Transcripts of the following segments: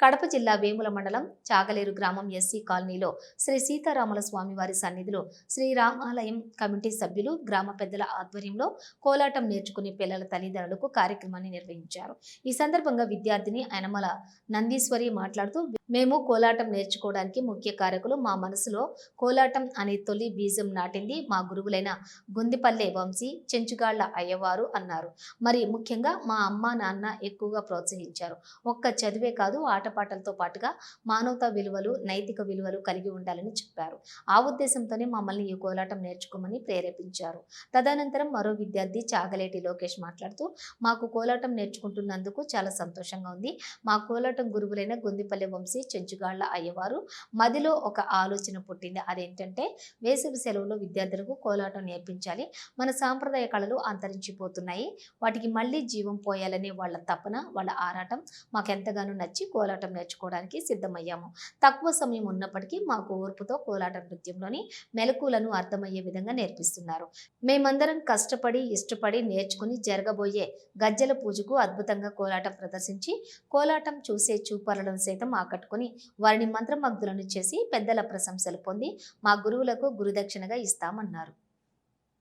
కడప జిల్లా వేముల మండలం చాగలేరు గ్రామం ఎస్సీ కాలనీలో శ్రీ సీతారాముల స్వామివారి సన్నిధిలో శ్రీరామాలయం కమిటీ సభ్యులు గ్రామ పెద్దల ఆధ్వర్యంలో కోలాటం నేర్చుకునే పిల్లల తల్లిదండ్రులకు కార్యక్రమాన్ని నిర్వహించారు. ఈ సందర్భంగా విద్యార్థిని యనమల నందీశ్వరి మాట్లాడుతూ మేము కోలాటం నేర్చుకోవడానికి ముఖ్య కారకులు మా మనసులో కోలాటం అనే తొలి బీజం నాటింది మా గురువులైన గుందిపల్లె వంశీ చెంచుగాళ్ళ అయ్యవారు అన్నారు. మరి ముఖ్యంగా మా అమ్మ నాన్న ఎక్కువగా ప్రోత్సహించారు. ఒక్క చదివే కాదు ఆటపాటలతో పాటుగా మానవతా విలువలు నైతిక విలువలు కలిగి ఉండాలని చెప్పారు. ఆ ఉద్దేశంతోనే మమ్మల్ని ఈ కోలాటం నేర్చుకోమని ప్రేరేపించారు. తదనంతరం మరో విద్యార్థి చాగలేటి లోకేష్ మాట్లాడుతూ మాకు కోలాటం నేర్చుకుంటున్నందుకు చాలా సంతోషంగా ఉంది. మా కోలాటం గురువులైన గుందిపల్లె వంశీ చెంచుగాళ్ళ అయ్యవారు మదిలో ఒక ఆలోచన పుట్టింది. అదేంటంటే వేసవి సెలవులో విద్యార్థులకు కోలాటం నేర్పించాలి. మన సాంప్రదాయ కళలు అంతరించిపోతున్నాయి. వాటికి మళ్ళీ జీవం పోయాలనే వాళ్ళ తపన వాళ్ళ ఆరాటం మాకెంతగానో నచ్చి కోలాటం కోలాటం నేర్చుకోవడానికి సిద్ధమయ్యాము. తక్కువ సమయం ఉన్నప్పటికీ మాకు ఓర్పుతో కోలాట నృత్యంలోని మెలకులను అర్థమయ్యే విధంగా నేర్పిస్తున్నారు. మేమందరం కష్టపడి ఇష్టపడి నేర్చుకుని జరగబోయే గజ్జల పూజకు అద్భుతంగా కోలాటం ప్రదర్శించి కోలాటం చూసే చూపరలను సైతం ఆకట్టుకుని వారిని మంత్రమగ్ధులను చేసి పెద్దల ప్రశంసలు పొంది మా గురువులకు గురుదక్షిణగా ఇస్తామన్నారు.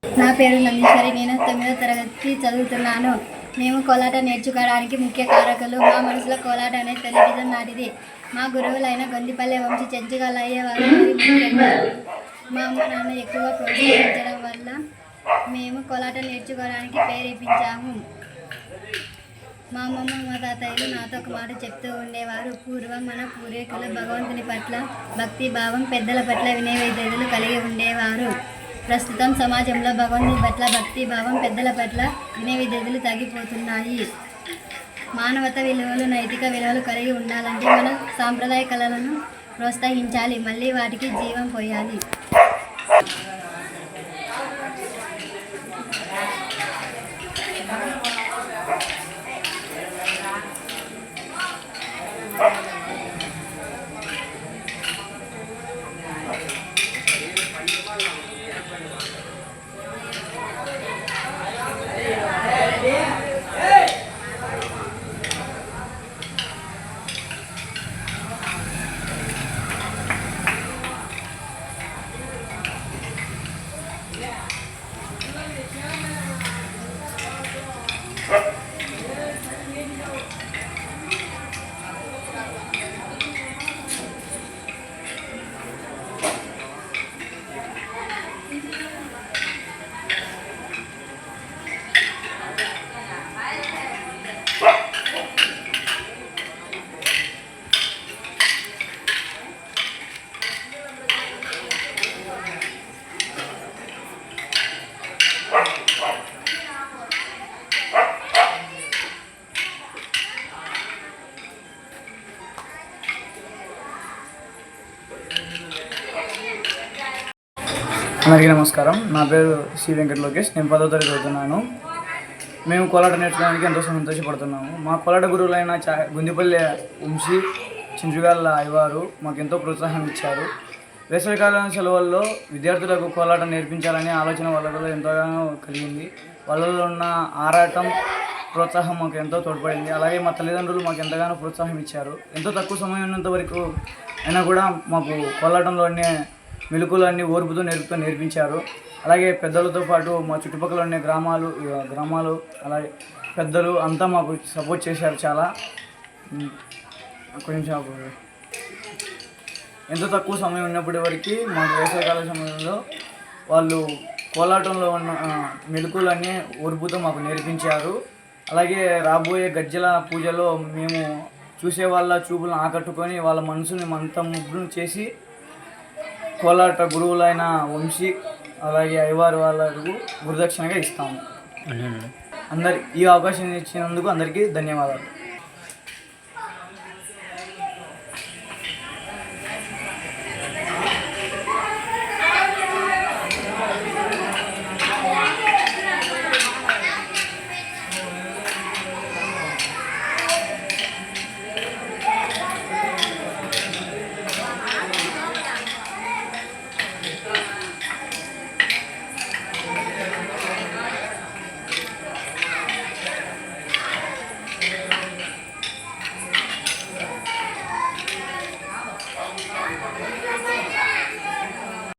నా పేరు నందీశ్వరి. నేను తొమ్మిదో తరగతి చదువుతున్నాను. మేము కోలాట నేర్చుకోవడానికి ముఖ్య కారకులు. మా మనసులో కోలాట అనే టెలివిజన్ నాటిది మా గురువులైన గొందిపల్లె వంశీ చెంచుగాల అయ్యేవారు మా అమ్మ నాన్న ఎక్కువగా ప్రోత్సహించడం వల్ల మేము కోలాట నేర్చుకోవడానికి ప్రేరేపించాము. మా అమ్మమ్మ మా తాతయ్యలు నాతో ఒక మాట చెప్తూ ఉండేవారు. పూర్వం మన పూర్వీకులు భగవంతుని పట్ల భక్తి భావం పెద్దల పట్ల వినయవిధేయులు కలిగి ఉండేవారు. ప్రస్తుతం సమాజంలో భగవంతుని పట్ల భక్తి భావం పెద్దల పట్ల వినయవిధేయులు తగ్గిపోతున్నాయి. మానవత విలువలు నైతిక విలువలు కలిగి ఉండాలంటే మనం సాంప్రదాయ కళలను ప్రోత్సహించాలి. మళ్ళీ వాటికి జీవం పోయాలి. అందరికీ నమస్కారం. నా పేరు శ్రీ వెంకట లోకేష్. నేను పదో తరగతి చదువుతున్నాను. మేము కోలాట నేర్చుకోవడానికి ఎంతో సంతోషపడుతున్నాము. మా కోలాట గురువులైన చా గుందిపల్లి వంశీ చించుగాళ్ళ అయ్యవారు మాకు ఎంతో ప్రోత్సాహం ఇచ్చారు. వేసవికాలం సెలవుల్లో విద్యార్థులకు కోలాటం నేర్పించాలనే ఆలోచన వాళ్ళలో ఎంతగానో కలిగింది. వాళ్ళలో ఉన్న ఆరాటం ప్రోత్సాహం మాకు ఎంతో తోడ్పడింది. అలాగే మా తల్లిదండ్రులు మాకు ఎంతగానో ప్రోత్సాహం ఇచ్చారు. ఎంతో తక్కువ సమయం ఉన్నంత వరకు అయినా కూడా మాకు కోలాటంలోనే మెలకులన్నీ ఓర్పుతో నేర్పుతూ నేర్పించారు. అలాగే పెద్దలతో పాటు మా చుట్టుపక్కల ఉండే గ్రామాలు గ్రామాలు అలాగే పెద్దలు అంతా మాకు సపోర్ట్ చేశారు చాలా. కొంచెం ఎంత ఎంతో తక్కువ సమయం ఉన్నప్పటి వరకు మాకు వేసవికాల సమయంలో వాళ్ళు కోలాటంలో ఉన్న ఆ, మెలకులన్నీ ఓర్పుతో మాకు నేర్పించారు. అలాగే రాబోయే గజ్జల పూజలో మేము చూసే వాళ్ళ చూపులను ఆకట్టుకొని వాళ్ళ మనసుని మంత ముగ్గును చేసి కోలాట గురువులైన వంశీ అలాగే అయ్యవారి వాళ్ళకు గురుదక్షిణగా ఇస్తాము. అందరి ఈ అవకాశం ఇచ్చినందుకు అందరికీ ధన్యవాదాలు.